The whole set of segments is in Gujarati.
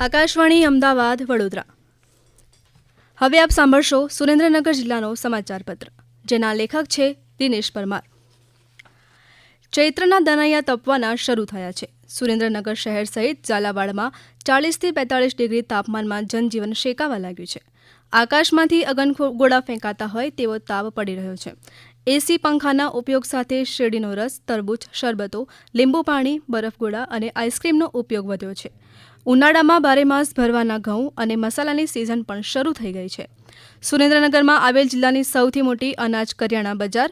આકાશવાણી, અમદાવાદ, વડોદરા. હવે આપ સાંભળશો સુરેન્દ્રનગર જિલ્લાનો સમાચાર પત્ર જેના લેખક છે દિનેશ પરમાર. ચૈત્રના દનાયા તપવાના શરૂ થયા છે. સુરેન્દ્રનગર શહેર સહિત ઝાલાવાડમાં ચાલીસથી બેતાળીસ ડિગ્રી તાપમાનમાં જનજીવન શેકાવા લાગ્યું છે. આકાશમાંથી અગનગોળા ફેંકાતા હોય તેવો તાપ પડી રહ્યો છે. એસી પંખાના ઉપયોગ સાથે શેરડીનો રસ, તરબૂચ, શરબતો, લીંબુ પાણી બરફગોળા અને આઈસ્ક્રીમનો ઉપયોગ વધ્યો છે. ઉનાળામાં બારેમાસ ભરવાના ઘઉં અને મસાલાની સિઝન પણ શરૂ થઈ ગઈ છે. સુરેન્દ્રનગરમાં આવેલ જિલ્લાની સૌથી મોટી અનાજ કરિયાણા બજાર,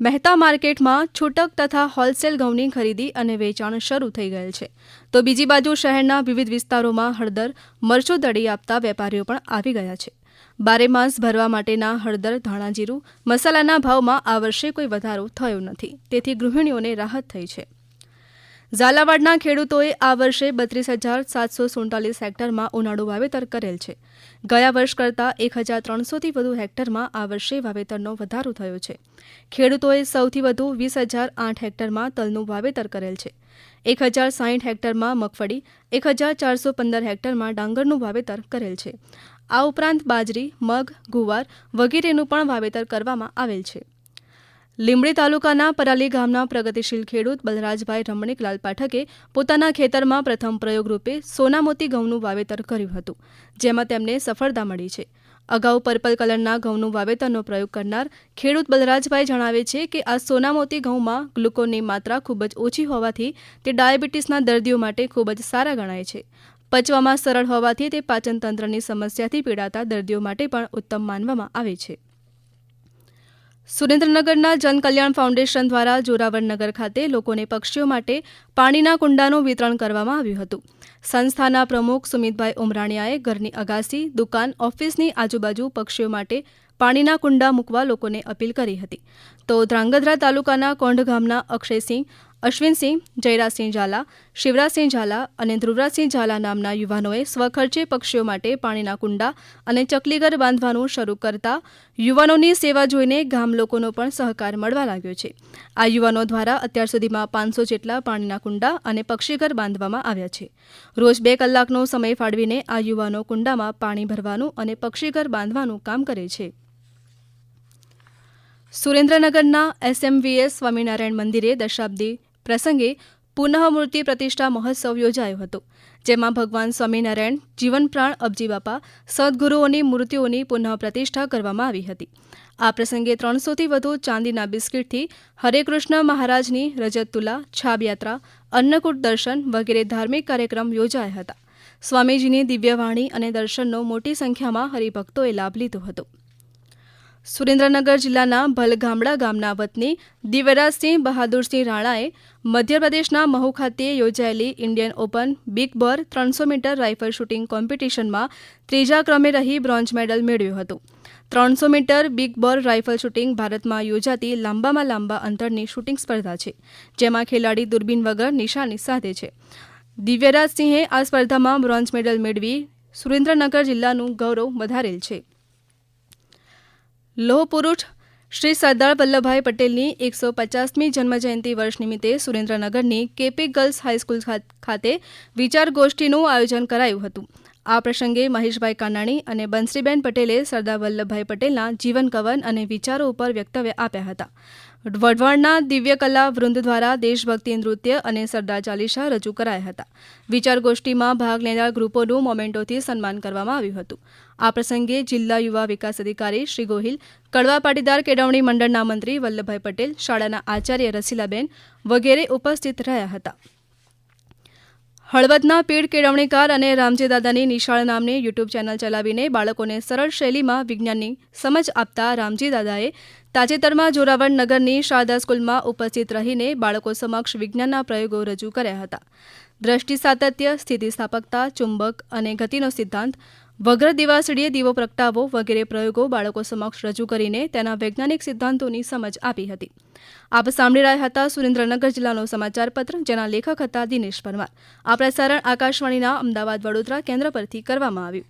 મહેતા માર્કેટમાં છૂટક તથા હોલસેલ ઘઉંની ખરીદી અને વેચાણ શરૂ થઈ ગયેલ છે. તો બીજી બાજુ શહેરના વિવિધ વિસ્તારોમાં હળદર, મરચું દળી આપતા વેપારીઓ પણ આવી ગયા છે. બારેમાસ ભરવા માટેના હળદર ધાણાજીરું મસાલાના ભાવમાં આ વર્ષે કોઈ વધારો થયો નથી. તેથી ગૃહિણીઓને રાહત થઈ છે. ઝાલાવાડના ખેડૂતોએ આ વર્ષે બત્રીસ હજાર સાતસો સુડતાલીસ હેક્ટરમાં ઉનાળુ વાવેતર કરેલ છે. ગયા વર્ષ કરતાં એક હજાર ત્રણસોથી વધુ હેક્ટરમાં આ વર્ષે વાવેતરનો વધારો થયો છે. ખેડૂતોએ સૌથી વધુ વીસ હજાર આઠ હેક્ટરમાં તલનું વાવેતર કરેલ છે. એક હજાર સાહીઠ હેક્ટરમાં મગફળી, એક હજાર ચારસો પંદર હેક્ટરમાં ડાંગરનું વાવેતર કરેલ છે. આ ઉપરાંત બાજરી, મગ, ગુવાર વગેરેનું પણ વાવેતર કરવામાં આવેલ છે. લીંબડી તાલુકાના પરાલી ગામના પ્રગતિશીલ ખેડૂત બલરાજભાઈ રમણીકલાલ પાઠકે પોતાના ખેતરમાં પ્રથમ પ્રયોગરૂપે સોનામોતી ઘઉંનું વાવેતર કર્યું હતું, જેમાં તેમને સફળતા મળી છે. અગાઉ પર્પલ કલરના ઘઉંનું વાવેતરનો પ્રયોગ કરનાર ખેડૂત બલરાજભાઈ જણાવે છે કે આ સોનામોતી ઘઉંમાં ગ્લુકોનની માત્રા ખૂબ જ ઓછી હોવાથી તે ડાયાબિટીસના દર્દીઓ માટે ખૂબ જ સારા ગણાય છે. પચવામાં સરળ હોવાથી તે પાચનતંત્રની સમસ્યાથી પીડાતા દર્દીઓ માટે પણ ઉત્તમ માનવામાં આવે છે. સુરેન્દ્રનગરના જનકલ્યાણ ફાઉન્ડેશન દ્વારા જોરાવરનગર ખાતે લોકોને પક્ષીઓ માટે પાણીના કુંડાનું વિતરણ કરવામાં આવ્યું હતું. સંસ્થાના પ્રમુખ સુમિતભાઈ ઉમરાણીયાએ ઘરની અગાસી, દુકાન, ઓફિસની આજુબાજુ પક્ષીઓ માટે પાણીના કુંડા મૂકવા લોકોને અપીલ કરી હતી. તો ધ્રાંગધ્રા તાલુકાના કોંઢ ગામના અક્ષયસિંહ અશ્વિનસિંહ, જયરાજસિંહ ઝાલા, શિવરાજસિંહ ઝાલા અને ધ્રુવરાજસિંહ ઝાલા નામના યુવાનોએ સ્વખર્ચે પક્ષીઓ માટે પાણીના કુંડા અને ચકલીઘર બાંધવાનું શરૂ કરતા યુવાનોની સેવા જોઈને ગામ લોકોનો પણ સહકાર મળવા લાગ્યો છે. આ યુવાનો દ્વારા અત્યાર સુધીમાં પાંચસો જેટલા પાણીના કુંડા અને પક્ષીઘર બાંધવામાં આવ્યા છે. રોજ બે કલાકનો સમય ફાળવીને આ યુવાનો કુંડામાં પાણી ભરવાનું અને પક્ષીઘર બાંધવાનું કામ કરે છે. સુરેન્દ્રનગરના એસએમવીએસ સ્વામિનારાયણ મંદિરે દશાબ્દી પ્રસંગે પુનઃમૂર્તિ પ્રતિષ્ઠા મહોત્સવ યોજાયો હતો, જેમાં ભગવાન સ્વામિનારાયણ, જીવનપ્રાણ અબજીબાપા અબજી બાપા, સદગુરુઓની મૂર્તિઓની પુનઃ પ્રતિષ્ઠા કરવામાં આવી હતી. આ પ્રસંગે ત્રણસોથી વધુ ચાંદીના બિસ્કિટથી હરેકૃષ્ણ મહારાજની રજત તુલા છાબયાત્રા અન્નકૂટ દર્શન વગેરે ધાર્મિક કાર્યક્રમ યોજાયા હતા. સ્વામીજીની દિવ્યવાણી અને દર્શનનો મોટી સંખ્યામાં હરિભક્તોએ લાભ લીધો હતો. સુરેન્દ્રનગર જિલ્લાના ભલગામડા ગામના વતની દિવ્યરાજસિંહ બહાદુરસિંહ રાણાએ મધ્યપ્રદેશના મહુ ખાતે યોજાયેલી ઇન્ડિયન ઓપન બિગ બોર ત્રણસો મીટર રાઇફલ શૂટિંગ કોમ્પિટિશનમાં ત્રીજા ક્રમે રહી બ્રોન્ઝ મેડલ મેળવ્યું હતું. ત્રણસો meter big bore rifle shooting ભારતમાં યોજાતી લાંબામાં લાંબા અંતરની શૂટિંગ સ્પર્ધા છે, જેમાં ખેલાડી દૂરબીન વગર નિશાની સાધે છે. દિવ્યરાજસિંહે આ સ્પર્ધામાં બ્રોન્ઝ મેડલ મેળવી સુરેન્દ્રનગર જિલ્લાનું ગૌરવ વધારેલ છે. લોહ પુરુષ શ્રી સરદાર વલ્લભભાઈ પટેલની એકસો પચાસમી જન્મજયંતિ વર્ષ નિમિત્તે સુરેન્દ્રનગરની કેપી ગર્લ્સ હાઈસ્કૂલ ખાતે વિચાર ગોષ્ઠીનું આયોજન કરાયું હતું. આ પ્રસંગે મહેશભાઈ કાનાણી અને બંસરીબેન પટેલે સરદાર વલ્લભભાઈ પટેલના જીવન કવન અને વિચારો ઉપર વક્તવ્ય આપ્યા હતા. વઢવાણના દિવ્યકલા વૃંદ દ્વારા દેશભક્તિ નૃત્ય અને સરદાર ચાલીસા રજૂ કરાયા હતા. વિચાર ગોષ્ઠીમાં ભાગ લેનાર ગ્રુપોનું મોમેન્ટોથી સન્માન કરવામાં આવ્યું હતું. આ પ્રસંગે જિલ્લા યુવા વિકાસ અધિકારી શ્રી ગોહિલ, કડવા પાટીદાર કેળવણી મંડળના મંત્રી વલ્લભભાઈ પટેલ, શાળાના આચાર્ય રસીલાબેન વગેરે ઉપસ્થિત રહ્યા હતા. હળવદના પીડ કેળવણીકાર અને રામજી દાદાની નિશાળ નામની યુટ્યુબ ચેનલ ચલાવીને બાળકોને સરળ શૈલીમાં વિજ્ઞાનની સમજ આપતા રામજી દાદાએ તાજેતરમાં જોરાવર નગરની શારદા સ્કૂલમાં ઉપસ્થિત રહીને બાળકો સમક્ષ વિજ્ઞાનના પ્રયોગો રજૂ કર્યા હતા. દ્રષ્ટિ સાતત્ય, સ્થિતિસ્થાપકતા, ચુંબક અને ગતિનો સિદ્ધાંત વગ્ર દિવાસળીએ દીવો પ્રગટાવો વગેરે પ્રયોગો બાળકો સમક્ષ રજૂ કરીને તેના વૈજ્ઞાનિક સિદ્ધાંતોની સમજ આપી હતી. આપ સાંભળી રહ્યા હતા સુરેન્દ્રનગર જિલ્લાનો સમાચાર પત્ર, જેના લેખક હતા દિનેશ પરમાર. આ પ્રસારણ આકાશવાણીના અમદાવાદ વડોદરા કેન્દ્ર પરથી કરવામાં આવ્યું.